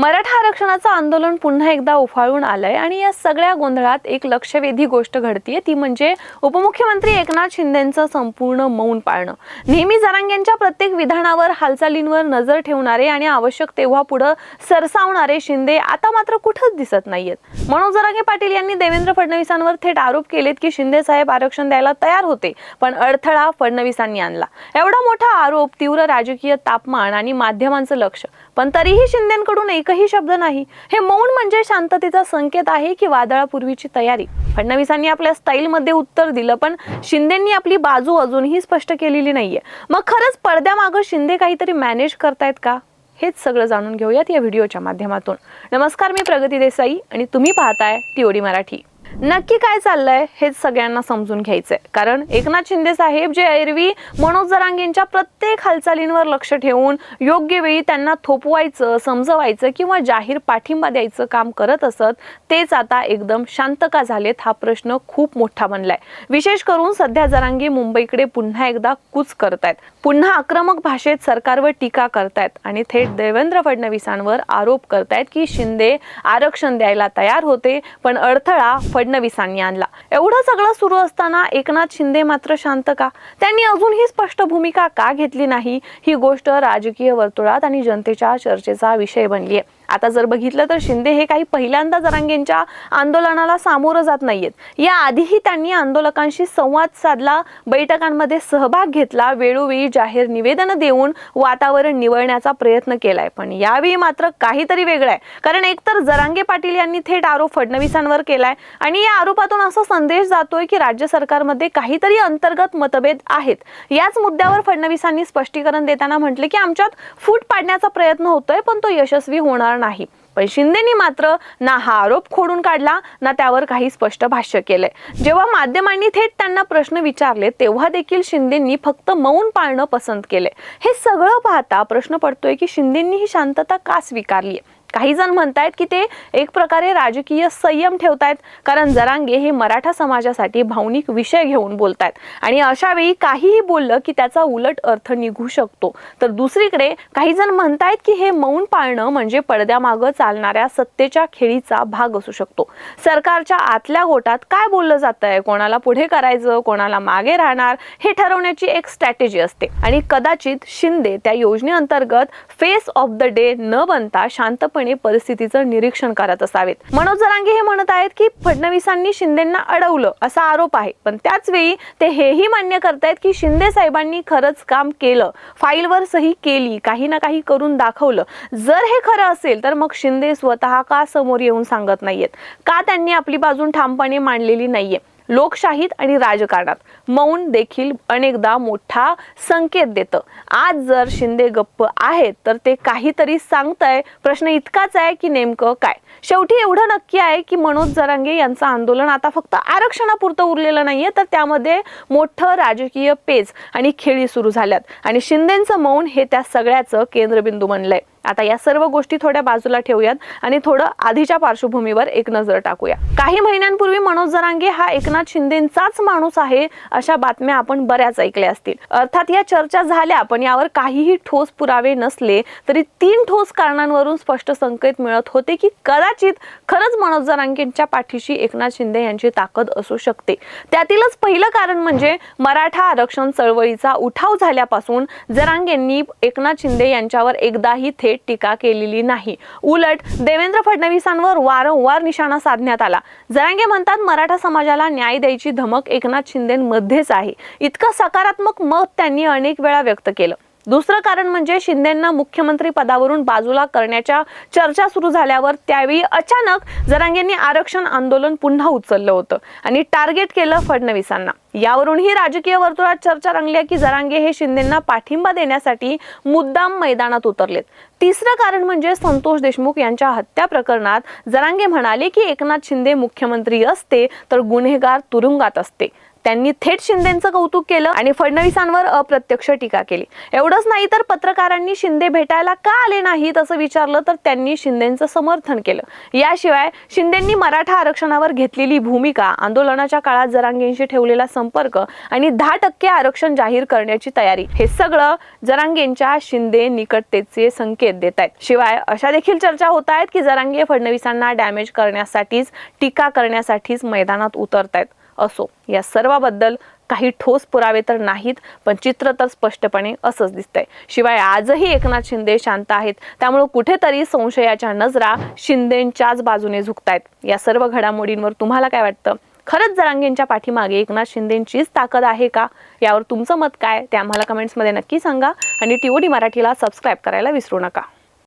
मराठा आरक्षणाचं आंदोलन पुन्हा एकदा उफाळून आलंय आणि या सगळ्या गोंधळात एक लक्षवेधी गोष्ट घडतीये. ती म्हणजे उपमुख्यमंत्री एकनाथ शिंदेचं संपूर्ण मौन पाळणं. नेहमी जरांग्यांच्या प्रत्येक विधानावर हालचालींवर नजर ठेवणारे आणि आवश्यक तेव्हा पुढं सरसावणारे शिंदे आता मात्र कुठंच दिसत नाहीयेत. मनोज जरांगे पाटील यांनी देवेंद्र फडणवीसांवर थेट आरोप केलेत की शिंदे साहेब आरक्षण द्यायला तयार होते पण अडथळा फडणवीसांनी आणला. एवढा मोठा आरोप तीव्र राजकीय तापमान आणि माध्यमांचं लक्ष. पण तरीही शिंदेकडून एकही शब्द नाही. हे मौन म्हणजे शांततेचा संकेत आहे की वादळापूर्वीची तयारी. फडणवीसांनी आपल्या स्टाईलमध्ये उत्तर दिलं पण शिंदेंनी आपली बाजू अजूनही स्पष्ट केलेली नाहीये. मग खरंच पडद्यामागं शिंदे काहीतरी मॅनेज करतायत का? हेच सगळं जाणून घेऊयात या व्हिडिओच्या माध्यमातून. नमस्कार मी प्रगती देसाई आणि तुम्ही पाहताय टीओडी मराठी. नक्की काय चाललंय हेच सगळ्यांना समजून घ्यायचंय. कारण एकनाथ शिंदे साहेब जे एरवी मनोज जरांगेंच्या प्रत्येक हालचालींवर लक्ष ठेवून योग्य वेळी त्यांना थोपवायचं समजवायचं किंवा जाहीर पाठिंबा द्यायचं काम करत असत तेच आता एकदम शांत का झालेत हा प्रश्न खूप मोठा बनलाय. विशेष करून सध्या जरांगे मुंबईकडे पुन्हा एकदा कूच करतायत. पुन्हा आक्रमक भाषेत सरकारवर टीका करतायत आणि थेट देवेंद्र फडणवीसांवर आरोप करतायत की शिंदे आरक्षण द्यायला तयार होते पण अडथळा फडणवीसांनी आणला. एवढं सगळं सुरू असताना एकनाथ शिंदे मात्र शांत का? त्यांनी अजूनही स्पष्ट भूमिका का घेतली नाही? ही गोष्ट राजकीय वर्तुळात आणि जनतेच्या चर्चेचा विषय बनली आहे आता जर बघितलं तर शिंदे हे काही पहिल्यांदा जरांगेंच्या आंदोलनाला सामोरं जात नाहीयेत. याआधीही त्यांनी आंदोलकांशी संवाद साधला बैठकांमध्ये सहभाग घेतला वेळोवेळी जाहीर निवेदनं देऊन वातावरण निवळण्याचा प्रयत्न केलाय. पण यावेळी मात्र काहीतरी वेगळं आहे. कारण एकतर जरांगे पाटील यांनी थेट आरोप फडणवीसांवर केलाय आणि या आरोपातून असा संदेश जातोय की राज्य सरकारमध्ये काहीतरी अंतर्गत मतभेद आहेत. याच मुद्द्यावर फडणवीसांनी स्पष्टीकरण देताना म्हटले की आमच्यात फूट पाडण्याचा प्रयत्न होतोय पण तो यशस्वी होणार नाही. पण शिंदेनी मात्र ना हा आरोप खोडून काढला ना त्यावर काही स्पष्ट भाष्य केलंय. जेव्हा माध्यमांनी थेट त्यांना प्रश्न विचारले तेव्हा देखील शिंदेंनी फक्त मौन पाळणं पसंत केलंय. हे सगळं पाहता प्रश्न पडतोय की शिंदेंनी ही शांतता का स्वीकारली काही जण म्हणतायत की ते एक प्रकारे राजकीय संयम ठेवतायत कारण जरांगे हे मराठा समाजासाठी भावनिक विषय घेऊन बोलतायत. आणि अशा वेळी काहीही बोललं की त्याचा उलट अर्थ निघू शकतो. तर दुसरीकडे काही जण म्हणतायत की हे मौन पाळणं म्हणजे पडद्यामागं चालणाऱ्या सत्तेच्या खेळीचा भाग असू शकतो. सरकारच्या आतल्या गोटात काय बोललं जातंय? कोणाला पुढे करायचं? कोणाला मागे राहणार? हे ठरवण्याची एक स्ट्रॅटेजी असते. आणि कदाचित शिंदे त्या योजनेअंतर्गत फेस ऑफ द डे न बनता शांतपणे परिस्थितीचं निरीक्षण करत असावेत. मनोज जरांगे हे म्हणत आहेत की फडणवीसांनी शिंदेंना अडवलं असा आरोप आहे. पण त्याच वेळी ते हेही मान्य करतायत की शिंदे साहेबांनी खरंच काम केलं. फाईलवर सही केली काही ना काही करून दाखवलं. जर हे खरं असेल तर मग शिंदे स्वतः का समोर येऊन सांगत नाहीयेत? का त्यांनी आपली बाजून ठामपणे मांडलेली नाहीये? लोकशाहीत आणि राजकारणात. मौन देखील अनेकदा मोठा संकेत देतं. आज जर शिंदे गप्प आहेत तर ते काहीतरी सांगताय. प्रश्न इतकाच आहे की नेमकं काय? शेवटी एवढं नक्की आहे की मनोज जरांगे यांचं आंदोलन आता फक्त आरक्षणापुरतं उरलेलं नाहीये तर त्यामध्ये मोठं राजकीय पेच आणि खेळी सुरू झाल्यात. आणि शिंदेचं मौन हे त्या सगळ्याचं केंद्रबिंदू बनलंय. आता या सर्व गोष्टी थोड्या बाजूला ठेवूयात आणि थोडं आधीच्या पार्श्वभूमीवर एक नजर टाकूया. काही महिन्यांपूर्वी मनोज जरांगे हा एकनाथ शिंदेचाच माणूस आहे अशा बातम्या आपण बऱ्याच ऐकल्या असतील. अर्थात या चर्चा झाल्या पण यावर काहीही ठोस पुरावे नसले तरी तीन ठोस कारणांवरून स्पष्ट संकेत मिळत होते की कदाचित खरंच मनोज जरांगेंच्या पाठीशी एकनाथ शिंदे यांची ताकद असू शकते. त्यातीलच पहिलं कारण म्हणजे मराठा आरक्षण चळवळीचा उठाव झाल्यापासून जरांगेंनी एकनाथ शिंदे यांच्यावर एकदाही थेट टीका केलेली नाही. उलट देवेंद्र फडणवीसांवर वारंवार निशाणा साधण्यात आला. जरांगे म्हणतात मराठा समाजाला न्याय द्यायची धमक एकनाथ शिंदेमध्येच आहे. इतकं सकारात्मक मत त्यांनी अनेक वेळा व्यक्त केलं. दुसरं कारण म्हणजे शिंदेंना मुख्यमंत्री पदावरून बाजूला करण्याच्या चर्चा सुरू झाल्यावर त्यावेळी अचानक जरांगेंनी आरक्षण आंदोलन पुन्हा उचललं होतं आणि टार्गेट केलं फडणवीसांना. यावरूनही राजकीय वर्तुळात चर्चा रंगली की जरांगे हे शिंदेंना पाठिंबा देण्यासाठी मुद्दाम मैदानात उतरलेत. तिसरं कारण म्हणजे संतोष देशमुख यांच्या हत्या प्रकरणात जरांगे म्हणाले की एकनाथ शिंदे मुख्यमंत्री असते तर गुन्हेगार तुरुंगात असते. त्यांनी थेट शिंदेचं कौतुक केलं आणि फडणवीसांवर अप्रत्यक्ष टीका केली. एवढंच नाही तर पत्रकारांनी शिंदे भेटायला का आले नाहीत असं विचारलं तर त्यांनी शिंदेचं समर्थन केलं. याशिवाय शिंदेंनी मराठा आरक्षणावर घेतलेली भूमिका आंदोलनाच्या काळात जरांगेंशी ठेवलेला संपर्क आणि दहा टक्के आरक्षण जाहीर करण्याची तयारी हे सगळं जरांगेंच्या शिंदे निकटतेचे संकेत देत आहेत. शिवाय अशा देखील चर्चा होत आहेत की जरांगे फडणवीसांना डॅमेज करण्यासाठीच टीका करण्यासाठीच मैदानात उतरत आहेत. असो. या सर्वाबद्दल काही ठोस पुरावे तर नाहीत पण चित्र तर स्पष्टपणे असंच दिसतंय. शिवाय आजही एकनाथ शिंदे शांत आहेत त्यामुळे कुठेतरी संशयाच्या नजरा शिंदेंच्याच बाजूने झुकतायत. या सर्व घडामोडींवर तुम्हाला काय वाटतं? खरंच जरांगेंच्या पाठीमागे एकनाथ शिंदेंचीच ताकद आहे का? यावर तुमचं मत काय? ते आम्हाला कमेंट्समध्ये नक्की सांगा आणि टीओडी मराठीला सबस्क्राईब करायला विसरू नका.